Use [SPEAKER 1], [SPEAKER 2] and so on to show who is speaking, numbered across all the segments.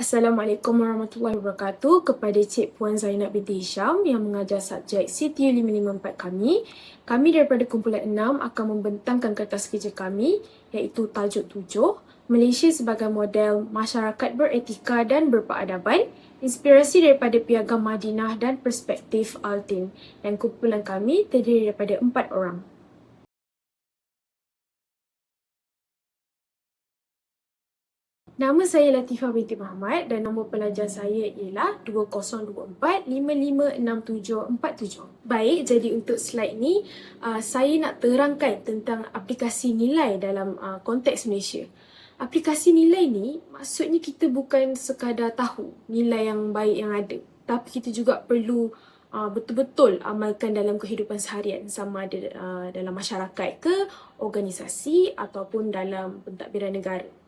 [SPEAKER 1] Assalamualaikum warahmatullahi wabarakatuh kepada Cik Puan Zainab binti Hisham yang mengajar subjek CTU 554 kami. Kami daripada kumpulan 6 akan membentangkan kertas kerja kami iaitu tajuk 7 Malaysia sebagai model masyarakat beretika dan berperadaban inspirasi daripada Piagam Madinah dan perspektif Altin dan kumpulan kami terdiri daripada empat orang. Nama saya Latifah binti Muhammad dan nombor pelajar saya ialah 2024556747. Baik, jadi untuk slide ni uh, saya nak terangkan tentang aplikasi nilai dalam uh, konteks Malaysia. Aplikasi nilai ni maksudnya kita bukan sekadar tahu nilai yang baik yang ada, tapi kita juga perlu uh, betul-betul amalkan dalam kehidupan seharian sama ada uh, dalam masyarakat ke, organisasi ataupun dalam pentadbiran negara.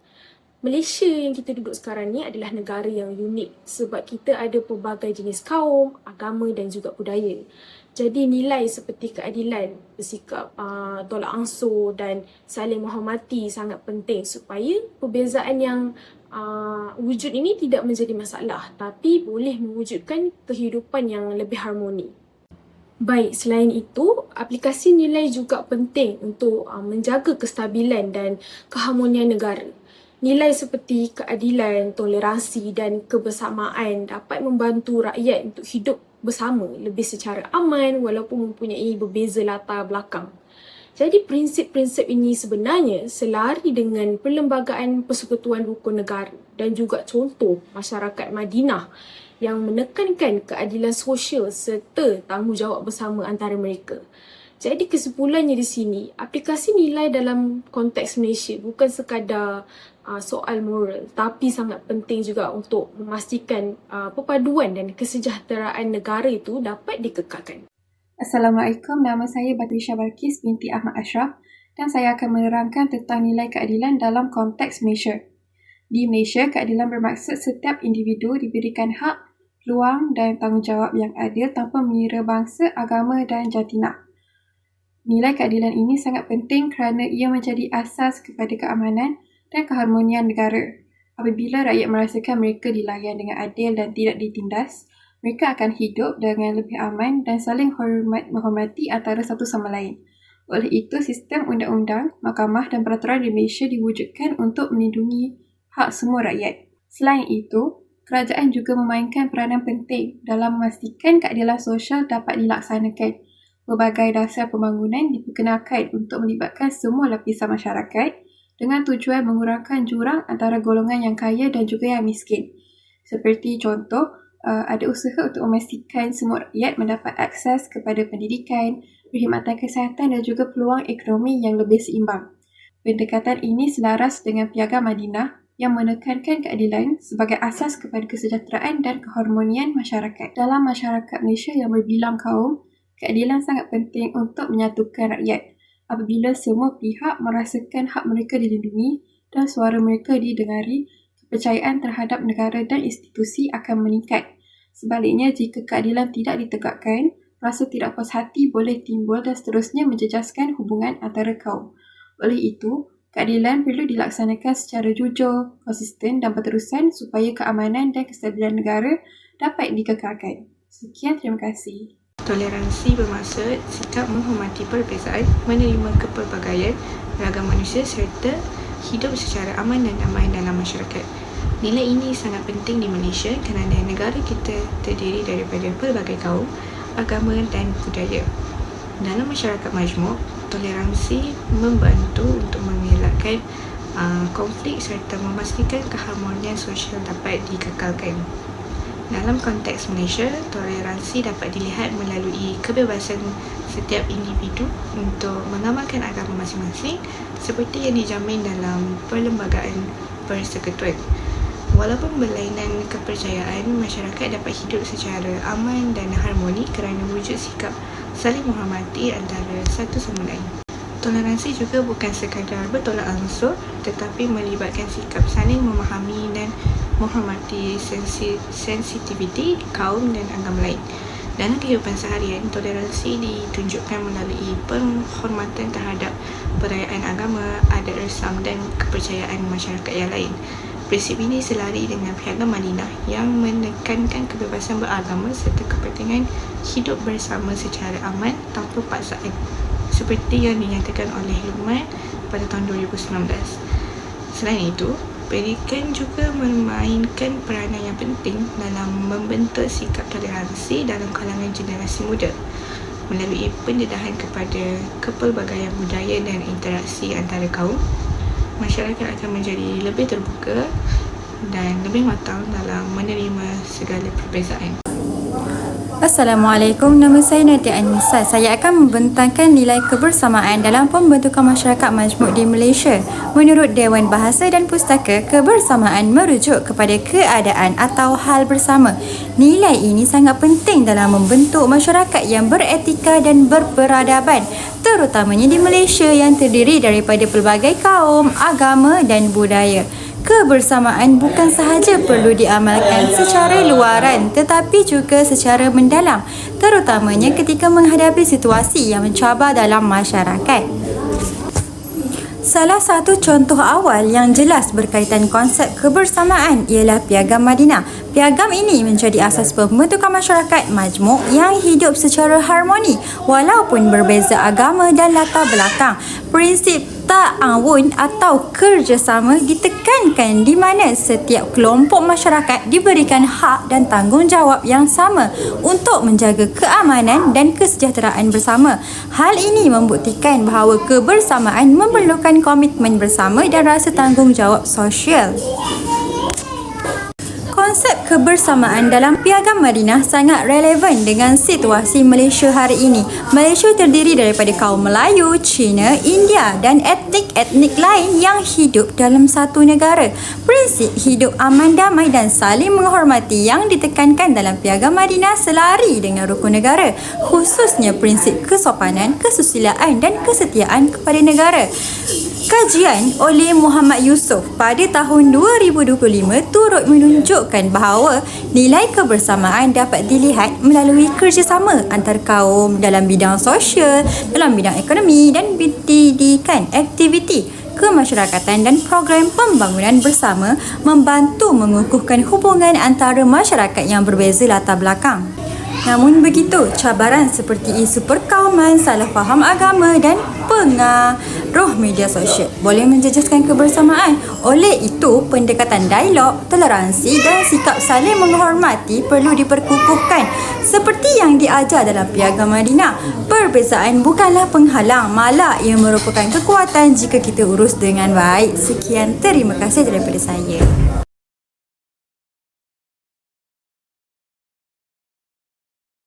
[SPEAKER 1] Malaysia yang kita duduk sekarang ni adalah negara yang unik sebab kita ada pelbagai jenis kaum, agama dan juga budaya. Jadi nilai seperti keadilan, bersikap uh, tolak ansur dan saling menghormati sangat penting supaya perbezaan yang uh, wujud ini tidak menjadi masalah tapi boleh mewujudkan kehidupan yang lebih harmoni. Baik, selain itu, aplikasi nilai juga penting untuk uh, menjaga kestabilan dan keharmonian negara. Nilai seperti keadilan, toleransi dan kebersamaan dapat membantu rakyat untuk hidup bersama lebih secara aman walaupun mempunyai berbeza latar belakang. Jadi prinsip-prinsip ini sebenarnya selari dengan perlembagaan persekutuan rukun negara dan juga contoh masyarakat Madinah yang menekankan keadilan sosial serta tanggungjawab bersama antara mereka. Jadi kesimpulannya di sini, aplikasi nilai dalam konteks Malaysia bukan sekadar uh, soal moral tapi sangat penting juga untuk memastikan uh, perpaduan dan kesejahteraan negara itu dapat dikekalkan.
[SPEAKER 2] Assalamualaikum, nama saya Batrisha Balkis binti Ahmad Ashraf dan saya akan menerangkan tentang nilai keadilan dalam konteks Malaysia. Di Malaysia, keadilan bermaksud setiap individu diberikan hak, peluang dan tanggungjawab yang adil tanpa mengira bangsa, agama dan jatinah. Nilai keadilan ini sangat penting kerana ia menjadi asas kepada keamanan dan keharmonian negara. Apabila rakyat merasakan mereka dilayan dengan adil dan tidak ditindas, mereka akan hidup dengan lebih aman dan saling hormat menghormati antara satu sama lain. Oleh itu, sistem undang-undang, mahkamah dan peraturan di Malaysia diwujudkan untuk melindungi hak semua rakyat. Selain itu, kerajaan juga memainkan peranan penting dalam memastikan keadilan sosial dapat dilaksanakan Berbagai dasar pembangunan diperkenalkan untuk melibatkan semua lapisan masyarakat dengan tujuan mengurangkan jurang antara golongan yang kaya dan juga yang miskin. Seperti contoh, uh, ada usaha untuk memastikan semua rakyat mendapat akses kepada pendidikan, perkhidmatan kesihatan dan juga peluang ekonomi yang lebih seimbang. Pendekatan ini selaras dengan Piagam Madinah yang menekankan keadilan sebagai asas kepada kesejahteraan dan keharmonian masyarakat. Dalam masyarakat Malaysia yang berbilang kaum, keadilan sangat penting untuk menyatukan rakyat apabila semua pihak merasakan hak mereka dilindungi dan suara mereka didengari, kepercayaan terhadap negara dan institusi akan meningkat. Sebaliknya, jika keadilan tidak ditegakkan, rasa tidak puas hati boleh timbul dan seterusnya menjejaskan hubungan antara kaum. Oleh itu, keadilan perlu dilaksanakan secara jujur, konsisten dan berterusan supaya keamanan dan kestabilan negara dapat dikekalkan. Sekian, terima kasih.
[SPEAKER 3] Toleransi bermaksud sikap menghormati perbezaan, menerima kepelbagaian ragam manusia serta hidup secara aman dan damai dalam masyarakat. Nilai ini sangat penting di Malaysia kerana negara kita terdiri daripada pelbagai kaum, agama dan budaya. Dalam masyarakat majmuk, toleransi membantu untuk mengelakkan uh, konflik serta memastikan keharmonian sosial dapat dikekalkan. Dalam konteks Malaysia, toleransi dapat dilihat melalui kebebasan setiap individu untuk mengamalkan agama masing-masing seperti yang dijamin dalam Perlembagaan Persekutuan. Walaupun berlainan kepercayaan, masyarakat dapat hidup secara aman dan harmoni kerana wujud sikap saling menghormati antara satu sama lain. Toleransi juga bukan sekadar bertolak ansur tetapi melibatkan sikap saling memahami dan menghormati sensi, sensitiviti kaum dan agama lain. Dalam kehidupan seharian, toleransi ditunjukkan melalui penghormatan terhadap perayaan agama, adat resam dan kepercayaan masyarakat yang lain. Prinsip ini selari dengan piagam Madinah yang menekankan kebebasan beragama serta kepentingan hidup bersama secara aman tanpa paksaan seperti yang dinyatakan oleh Luqman pada tahun 2019. Selain itu, pendidikan juga memainkan peranan yang penting dalam membentuk sikap toleransi dalam kalangan generasi muda melalui pendedahan kepada kepelbagaian budaya dan interaksi antara kaum masyarakat akan menjadi lebih terbuka dan lebih matang dalam menerima segala perbezaan.
[SPEAKER 4] Assalamualaikum, nama saya Nadia Anissa. Saya akan membentangkan nilai kebersamaan dalam pembentukan masyarakat majmuk di Malaysia. Menurut Dewan Bahasa dan Pustaka, kebersamaan merujuk kepada keadaan atau hal bersama. Nilai ini sangat penting dalam membentuk masyarakat yang beretika dan berperadaban, terutamanya di Malaysia yang terdiri daripada pelbagai kaum, agama dan budaya. Kebersamaan bukan sahaja perlu diamalkan secara luaran tetapi juga secara mendalam terutamanya ketika menghadapi situasi yang mencabar dalam masyarakat. Salah satu contoh awal yang jelas berkaitan konsep kebersamaan ialah Piagam Madinah. Piagam ini menjadi asas pembentukan masyarakat majmuk yang hidup secara harmoni walaupun berbeza agama dan latar belakang. Prinsip ta'awun atau kerjasama ditekankan di mana setiap kelompok masyarakat diberikan hak dan tanggungjawab yang sama untuk menjaga keamanan dan kesejahteraan bersama. Hal ini membuktikan bahawa kebersamaan memerlukan komitmen bersama dan rasa tanggungjawab sosial. Konsep kebersamaan dalam Piagam Madinah sangat relevan dengan situasi Malaysia hari ini. Malaysia terdiri daripada kaum Melayu, Cina, India dan etnik-etnik lain yang hidup dalam satu negara. Prinsip hidup aman damai dan saling menghormati yang ditekankan dalam Piagam Madinah selari dengan rukun negara, khususnya prinsip kesopanan, kesusilaan dan kesetiaan kepada negara. Kajian oleh Muhammad Yusof pada tahun 2025 turut menunjukkan bahawa nilai kebersamaan dapat dilihat melalui kerjasama antar kaum dalam bidang sosial, dalam bidang ekonomi dan pendidikan aktiviti kemasyarakatan dan program pembangunan bersama membantu mengukuhkan hubungan antara masyarakat yang berbeza latar belakang. Namun begitu, cabaran seperti isu perkauman, salah faham agama dan pengaruh media sosial boleh menjejaskan kebersamaan. Oleh itu, pendekatan dialog, toleransi dan sikap saling menghormati perlu diperkukuhkan. Seperti yang diajar dalam Piagam Madinah, perbezaan bukanlah penghalang, malah ia merupakan kekuatan jika kita urus dengan baik. Sekian, terima kasih daripada saya.